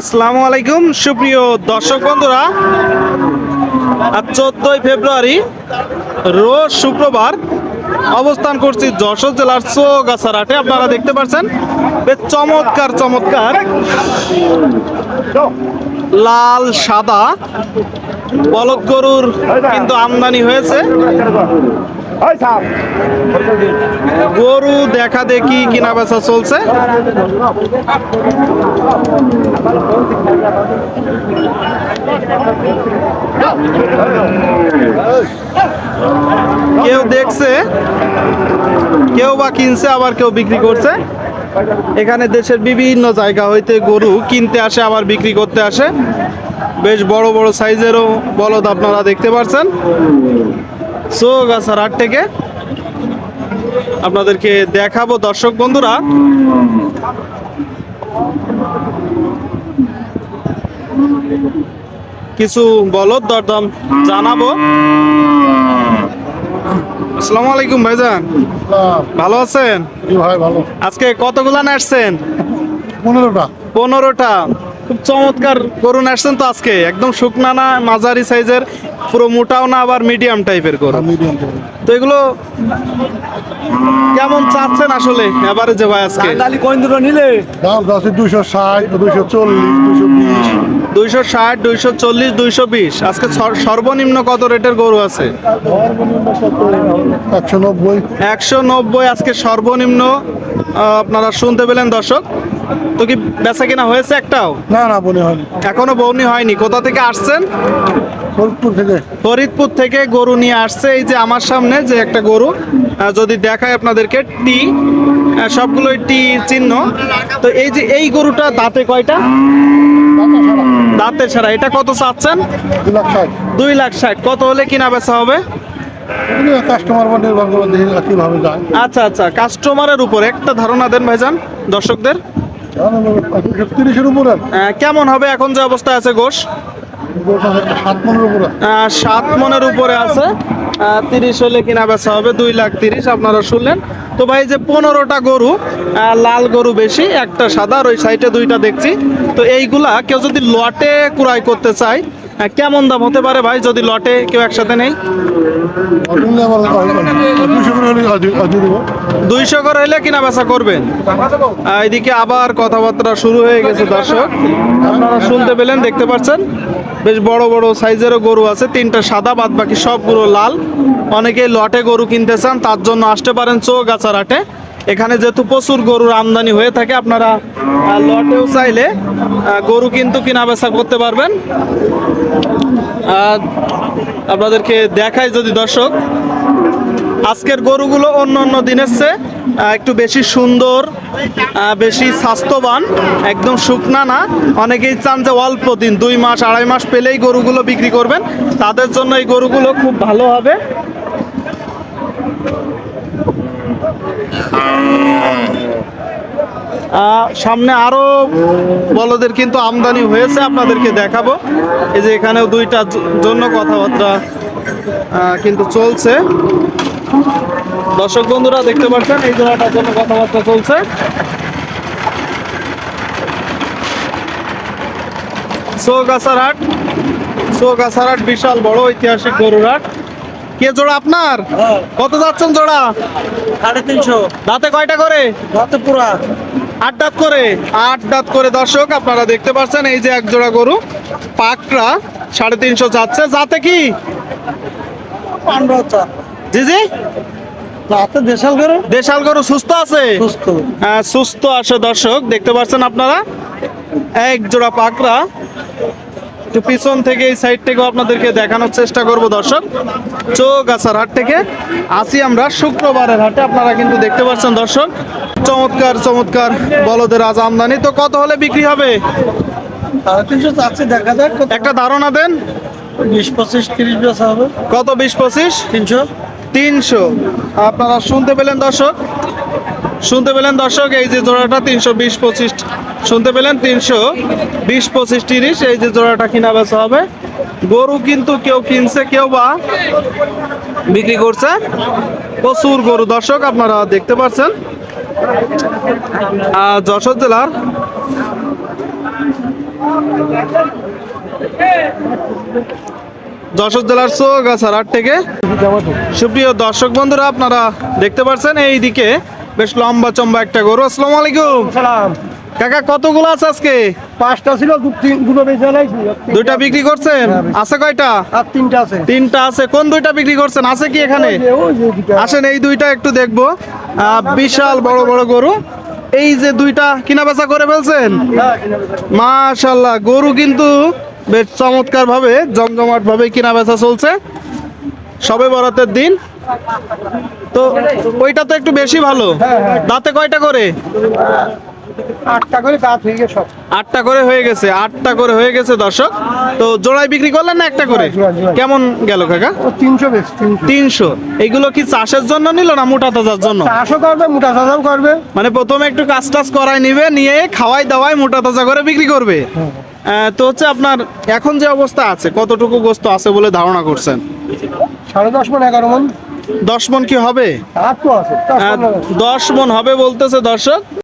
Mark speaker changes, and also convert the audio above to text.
Speaker 1: আসসালামু আলাইকুম, সুপ্রিয় দর্শক বন্ধুরা। চোদ্দই ফেব্রুয়ারি, রোজ শুক্রবার অবস্থান করছি যশোর জেলার চৌগাছারহাটে আপনারা দেখতে পাচ্ছেন, বেশ চমৎকার চমৎকার। লাল, সাদা, বলদ গরুর কিন্তু আমদানি হয়েছে। গরু দেখা দেখি কিনা বেচা চলছে? কেউ দেখছে, কেউ বা কিনছে, আবার কেউ বিক্রি করছে। এখানে দেশের বিভিন্ন জায়গা হইতে গরু কিনতে আসে, আবার বিক্রি করতে আসে। বেশ বড় বড় সাইজেরও বলদ আপনারা দেখতে পাচ্ছেন চৌগাছার হাট থেকে আপনাদেরকে দেখাবো। দর্শক বন্ধুরা কিছু বলদ দরদাম জানাব। আসসালামু আলাইকুম ভাইজান। ভালো আছেন?
Speaker 2: ভালো।
Speaker 1: আজকে কতগুলা নাচছেন
Speaker 2: পনেরোটা।
Speaker 1: পনেরোটা। খুব চমৎকার গরু নাচছেন তো আজকে। একদম শুকনা না মাঝারি সাইজের। পুরো মোটাও না আবার মিডিয়াম টাইপের গরু?
Speaker 2: মিডিয়াম
Speaker 1: তো এগুলো কেমন চাচ্ছেন আসলে এবারে যে ভাই আজকে?
Speaker 3: ডালি কোন দুটো নিলে?
Speaker 2: দাম আছে দুইশো ষাট দুইশো চল্লিশ দুইশো বিশ।
Speaker 1: দুইশো ষাট দুইশো চল্লিশ দুইশো বিশ। আজকে সর্বনিম্ন কত রেটের গরু আছে?
Speaker 2: একশো নব্বই।
Speaker 1: একশো নব্বই আজকে সর্বনিম্ন আপনারা শুনতে পেলেন দর্শক। তো কি বেচা কিনা হয়েছে একটাও?
Speaker 2: না না মনে হয়নি।
Speaker 1: এখনও বৌনি হয়নি। কোথা থেকে আসছেন?
Speaker 2: ফরিদপুর থেকে
Speaker 1: ফরিদপুর থেকে গরু নিয়ে আসছে। এই যে আমার সামনে যে একটা গরু যদি দেখায় আপনাদেরকে টি সবগুলোই টি চিহ্ন। তো এই যে এই গরুটা দাঁতে কয়টা? দাঁতে ছাড়া এটা কত চাচ্ছেন? দুই লাখ ষাট। কত হলে কিনা বেচা হবে? আচ্ছা আচ্ছা। কাস্টমারের উপর একটা ধারণা দেন ভাইজান দর্শকদের।
Speaker 2: উপরে।
Speaker 1: কেমন হবে? এখন যে অবস্থা আছে গোশ?
Speaker 2: সাত মনের উপরে
Speaker 1: আছে। তিরিশ হলে কিনা বেচা হবে, দুই লাখ তিরিশ, আপনারা শুনলেন। তো ভাই যে পনেরোটা গরু লাল গরু বেশি, একটা সাদা, আর ওই সাইডে দুইটা দেখছি। তো এইগুলা কেউ যদি লটে ক্রয় করতে চায় কেমন দাম হতে পারে ভাই যদি লটে কেউ একসাথে নেই?
Speaker 2: দুইশো করে হলে
Speaker 1: কিনা বেচা করবেন। এদিকে আবার কথাবার্তা শুরু হয়ে গেছে দর্শক। আপনারা শুনতে পেলেন দেখতে পাচ্ছেন? বেশ বড় বড় সাইজেরও গরু আছে তিনটা সাদা বাদ বাকি সবগুলো লাল। অনেকে লটে গরু কিনতে চান তার জন্য আসতে পারেন চৌগাছার হাটে এখানে যেহেতু প্রচুর গরুর আমদানি হয়ে থাকে, আপনারা লটেও চাইলে গরু কিন্তু কিনা বেচা করতে পারবেন। আপনাদেরকে দেখাই যদি দর্শক, আজকের গরুগুলো অন্য অন্য দিনের চেয়ে একটু বেশি সুন্দর বেশি স্বাস্থ্যবান, একদম শুকনা না। অনেকেই চান যে অল্প দিন, দুই মাস, আড়াই মাস পেলেই গরুগুলো বিক্রি করবেন। তাদের জন্য এই গরুগুলো খুব ভালো হবে। সামনে আরও বলদের কিন্তু আমদানি হয়েছে, আপনাদেরকে দেখাবো। এই যে এখানেও দুইটা জন্য কথাবার্তা কিন্তু চলছে। দর্শক বন্ধুরা, দেখতে পাচ্ছেন, এই জোড়াটার জন্য কথাবার্তা চলছে। চৌগাছার হাট চৌগাছার হাট বিশাল বড় ঐতিহাসিক গরুর হাট। কে জোড়া আপনার? কত যাচ্ছেন জোড়া?
Speaker 3: সাড়ে তিনশো।
Speaker 1: দাঁতে কয়টা করে?
Speaker 3: পুরা।
Speaker 1: আট দাঁত করে। আট দাঁত করে। দর্শক আপনারা দেখতে পাচ্ছেন এই যে এক জোড়া গরু পাকরা সাড়ে তিনশো যাচ্ছে। যাতে কি? জি জি।
Speaker 3: দেশাল করো
Speaker 1: দেশাল গরু সুস্থ আছে?
Speaker 3: সুস্থ।
Speaker 1: আহ, সুস্থ আসে দর্শক দেখতে পাচ্ছেন আপনারা। এক জোড়া পাকড়া একটু পিছন থেকে এই সাইড থেকেও আপনাদেরকে দেখানোর চেষ্টা করব দর্শক। চৌগাছার হাট থেকে আসি আমরা শুক্রবারের হাটে আপনারা কিন্তু দেখতে পাচ্ছেন দর্শক। চমৎকার চমৎকার বলদের আজ আমদানি। তো কত হলে বিক্রি হবে?
Speaker 3: দেখা যাক
Speaker 1: একটা ধারণা দেন।
Speaker 3: বিশ পঁচিশ তিরিশ বেচা হবে।
Speaker 1: কত বিশ পঁচিশ?
Speaker 3: তিনশো।
Speaker 1: তিনশো। আপনারা শুনতে পেলেন দর্শক? শুনতে পেলেন দর্শক এই যে জোড়াটা তিনশো বিশ পঁচিশ। শুনতে পেলেন তিনশো বিশ, পঁচিশ, তিরিশ, এই যে জোড়াটা কিনা বেচা হবে। গরু কিন্তু কেউ কিনছে, কেউ বা বিক্রি করছে। প্রচুর গরু। দর্শক, আপনারা দেখতে পাচ্ছেন। যশোর জেলার যশোর জেলার চৌগাছার হাট থেকে সুপ্রিয় দর্শক বন্ধুরা, আপনারা দেখতে পাচ্ছেন এই দিকে বেশ লম্বা চম্বা একটা গরু। আসসালামু আলাইকুম।
Speaker 3: সালাম
Speaker 1: কাকা কতগুলো আছে আজকে?
Speaker 3: পাঁচটা ছিল দুটো বেঁচে লাইছি
Speaker 1: দুইটা বিক্রি করছেন? আছে কয়টা?
Speaker 3: আর তিনটা আছে।
Speaker 1: তিনটা আছে। কোন দুইটা বিক্রি করছেন? আছে কি এখানে? আসেন এই দুইটা একটু দেখব। বিশাল বড় বড় গরু। এই যে দুইটা কিনা বেচা করে ফেলছেন? মাশাল্লাহ গরু কিন্তু বেশ চমৎকার ভাবে জমজমাট ভাবে কিনা বেচা চলছে। সবে বরাতের দিন। তো ওইটা তো একটু বেশি ভালো। দাঁতে কয়টা করে?
Speaker 3: আটটা করে দাঁত হয়ে গেছে সব।
Speaker 1: আটটা করে হয়ে গেছে আটটা করে হয়ে গেছে দর্শক। তো জোড়ায় বিক্রি করলেন না একটা করে। কেমন গেল কাকা?
Speaker 3: তিনশো বেশ তিনশো।
Speaker 1: এইগুলো কি চাষের জন্য নিল না মোটা তাজার জন্য?
Speaker 3: চাষও করবে মোটা চাষাও করবে।
Speaker 1: মানে প্রথমে একটু কাজ টাজ করাই নিবে নিয়ে খাওয়াই দাওয়াই মোটা তাজা করে বিক্রি করবে। আহ, তো হচ্ছে আপনার এখন যে অবস্থা আছে কতটুকু গোস্ত আছে বলে ধারণা করছেন?
Speaker 3: সাড়ে দশ মন এগারো মন।
Speaker 1: দশ মন কি হবে। দশ মন হবে বলতেছে দর্শক।